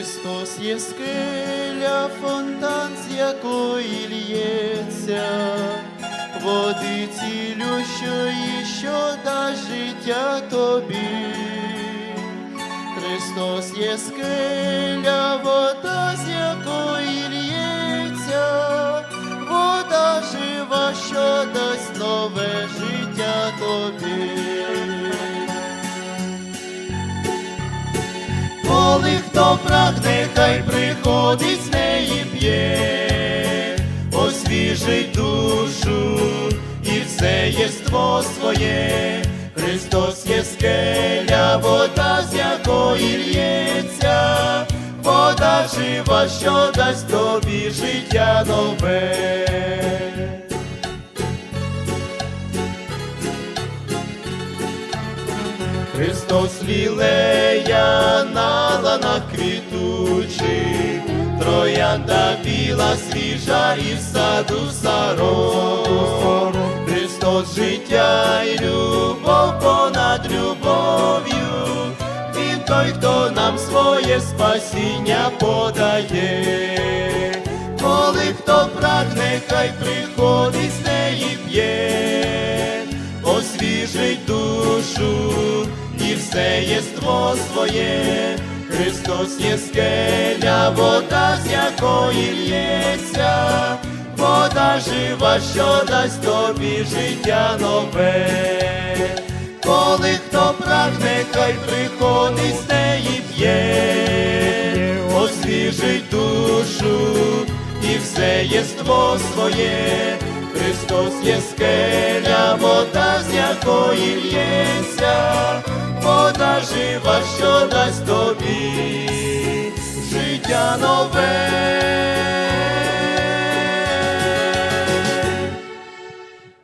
Христос є скеля, фонтан, з якої лється, води цілющої, що дасть життя тобі. Христос є скеля, вода, з якої лється, вода жива, що дасть нове життя тобі. Коли хто прагне, хай приходить з неї п'є, освіжить душу і все єство своє. Христос є скеля, вода, з якої лється, вода жива, що дасть тобі життя нове. Христос лілея на ланах квітучих, троянда біла, свіжа і в саду саром. Христос життя і любов понад любов'ю, Він той, хто нам своє спасіння подає. Коли хто прагне, хай приходить з неї п'є, освіжить душу і все єство своє. Христос є скеля, вода, з якої лється, вода жива, що дасть тобі життя нове. Коли хто прагне, хай приходить з неї п'є, освіжить душу і все єство своє. Христос є скеля, вода, з якої лється, вода жива, що дасть тобі